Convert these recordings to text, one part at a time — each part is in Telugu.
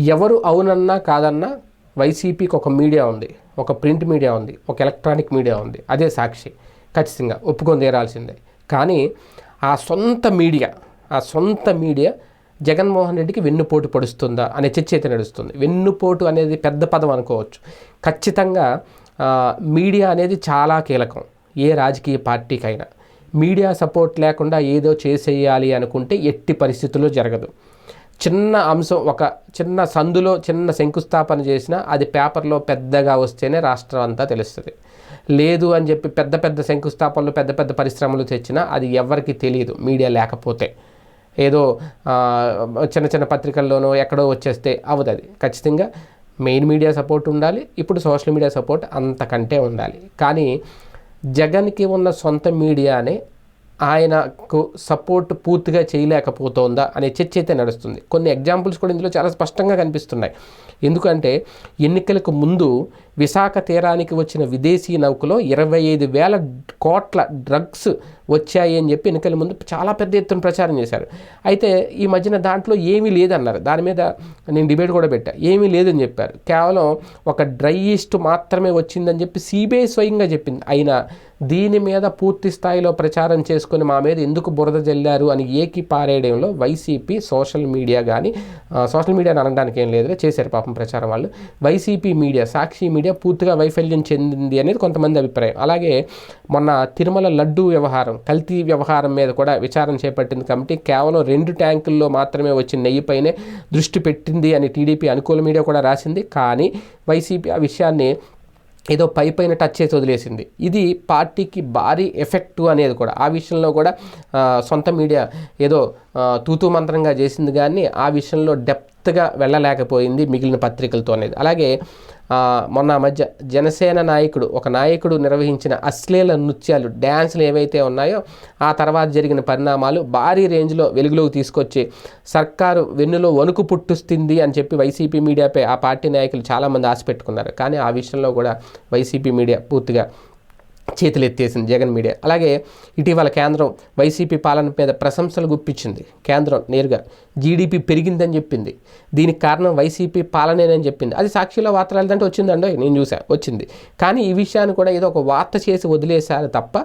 ఎవరు అవునన్నా కాదన్నా వైసీపీకి ఒక మీడియా ఉంది ఒక ప్రింట్ మీడియా ఉంది ఒక ఎలక్ట్రానిక్ మీడియా ఉంది. అదే సాక్షి. ఖచ్చితంగా ఒప్పుకొని తీరాల్సిందే. కానీ ఆ సొంత మీడియా ఆ సొంత మీడియా జగన్మోహన్ రెడ్డికి వెన్నుపోటు పడుస్తుందా అనే చర్చ అయితే నడుస్తుంది. వెన్నుపోటు అనేది పెద్ద పదం అనుకోవచ్చు. ఖచ్చితంగా మీడియా అనేది చాలా కీలకం. ఏ రాజకీయ పార్టీకైనా. మీడియా సపోర్ట్ లేకుండా ఏదో చేసేయాలి అనుకుంటే ఎట్టి పరిస్థితుల్లో జరగదు. చిన్న అంశం ఒక చిన్న సందులో చిన్న శంకుస్థాపన చేసినా అది పేపర్లో పెద్దగా వస్తేనే రాష్ట్రం అంతా తెలుస్తుంది. లేదు అని చెప్పి పెద్ద పెద్ద శంకుస్థాపనలు పెద్ద పెద్ద పరిశ్రమలు తెచ్చినా అది ఎవరికి తెలియదు మీడియా లేకపోతే. ఏదో చిన్న చిన్న పత్రికల్లోనో ఎక్కడో వచ్చేస్తే అవుతుంది ఖచ్చితంగా మెయిన్ మీడియా సపోర్ట్ ఉండాలి ఇప్పుడు సోషల్ మీడియా సపోర్ట్ అంతకంటే ఉండాలి. కానీ జగన్కి ఉన్న సొంత మీడియానే ఆయనకు సపోర్ట్ పూర్తిగా చేయలేకపోతోందా అనే చర్చ అయితే నడుస్తుంది. కొన్ని ఎగ్జాంపుల్స్ కూడా ఇందులో చాలా స్పష్టంగా కనిపిస్తున్నాయి. ఎందుకంటే ఎన్నికలకు ముందు విశాఖ తీరానికి వచ్చిన విదేశీ నౌకలో ఇరవై ఐదు వేల కోట్ల డ్రగ్స్ వచ్చాయి అని చెప్పి ఎన్నికల ముందు చాలా పెద్ద ఎత్తున ప్రచారం చేశారు. అయితే ఈ మధ్యన దాంట్లో ఏమీ లేదన్నారు. దాని మీద నేను డిబేట్ కూడా పెట్టా. ఏమీ లేదని చెప్పారు. కేవలం ఒక డ్రై ఈస్ట్ మాత్రమే వచ్చిందని చెప్పి సిబిఐ స్వయంగా చెప్పింది. అయినా దీని మీద పూర్తి స్థాయిలో ప్రచారం చేసుకుని మా మీద ఎందుకు బురద జల్లారు అని ఏకి పారేయడంలో వైసీపీ సోషల్ మీడియా కానీ సోషల్ మీడియా అనడానికి ఏం లేదు చేశారు పాపం ప్రచారం వాళ్ళు. YCP media Sakshi media media పూర్తిగా వైఫల్యం చెందింది అనేది కొంతమంది అభిప్రాయం. అలాగే మొన్న తిరుమల లడ్డు వ్యవహారం కల్తీ వ్యవహారం మీద కూడా విచారణ చేపట్టింది కమిటీ కేవలం రెండు ట్యాంకుల్లో మాత్రమే వచ్చిన నెయ్యిపైనే దృష్టి పెట్టింది అని టీడీపీ అనుకూల మీడియా కూడా రాసింది. కానీ వైసీపీ ఆ విషయాన్ని ఏదో పై పైన టచ్ చేసి వదిలేసింది. ఇది పార్టీకి భారీ ఎఫెక్ట్ అనేది కూడా. ఆ విషయంలో కూడా సొంత మీడియా ఏదో తూతూ మంత్రంగా చేసింది కానీ ఆ విషయంలో డెప్త్గా వెళ్ళలేకపోయింది మిగిలిన పత్రికలతో అనేది అలాగే మొన్న మధ్య జనసేన నాయకుడు ఒక నాయకుడు నిర్వహించిన అశ్లీల నృత్యాలు డ్యాన్సులు ఏవైతే ఉన్నాయో ఆ తర్వాత జరిగిన పరిణామాలు భారీ రేంజ్లో వెలుగులోకి తీసుకొచ్చి సర్కారు వెన్నులో వణుకు పుట్టుస్తుంది అని చెప్పి వైసీపీ మీడియాపై ఆ పార్టీ నాయకులు చాలామంది ఆశ పెట్టుకున్నారు. కానీ ఆ విషయంలో కూడా వైసీపీ మీడియా పూర్తిగా చేతులు ఎత్తేసింది జగన్ మీడియా. అలాగే ఇటీవల కేంద్రం వైసీపీ పాలన మీద ప్రశంసలు గుప్పించింది. కేంద్రం నేరుగా జీడిపి పెరిగిందని చెప్పింది. దీనికి కారణం వైసీపీ పాలనేనని చెప్పింది. అది సాక్షిలో వార్తలు వెళ్తుంటే వచ్చిందండి నేను చూసా వచ్చింది. కానీ ఈ విషయాన్ని కూడా ఏదో ఒక వార్త చేసి వదిలేశారు తప్ప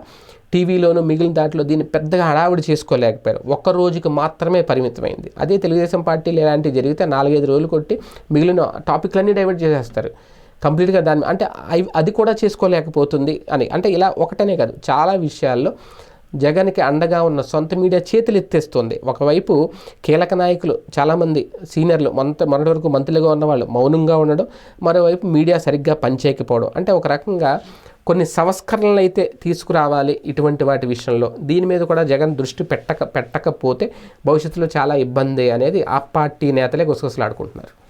టీవీలోనూ మిగిలిన దాంట్లో దీన్ని పెద్దగా హడావిడి చేసుకోలేకపోయారు. ఒక్క రోజుకి మాత్రమే పరిమితమైంది. అదే తెలుగుదేశం పార్టీలు ఇలాంటివి జరిగితే నాలుగైదు రోజులు కొట్టి మిగిలిన టాపిక్లన్నీ డైవర్ట్ చేసేస్తారు. కంప్లీట్గా దాన్ని అంటే అవి- అది కూడా చేసుకోలేకపోతుంది అని. అంటే ఇలా ఒకటనే కాదు చాలా విషయాల్లో జగన్కి అండగా ఉన్న సొంత మీడియా చేతులు ఎత్తేస్తుంది ఒకవైపు కీలక నాయకులు చాలామంది సీనియర్లు మొంత మొన్నటి వరకు మంత్రులుగా ఉన్నవాళ్ళు మౌనంగా ఉండడం మరోవైపు మీడియా సరిగ్గా పనిచేయకపోవడం. అంటే ఒక రకంగా కొన్ని సంస్కరణలు అయితే తీసుకురావాలి ఇటువంటి వాటి విషయంలో. దీని మీద కూడా జగన్ దృష్టి పెట్టక పెట్టకపోతే భవిష్యత్తులో చాలా ఇబ్బంది అనేది ఆ పార్టీ నేతలే గుసగుసలాడుకుంటున్నారు.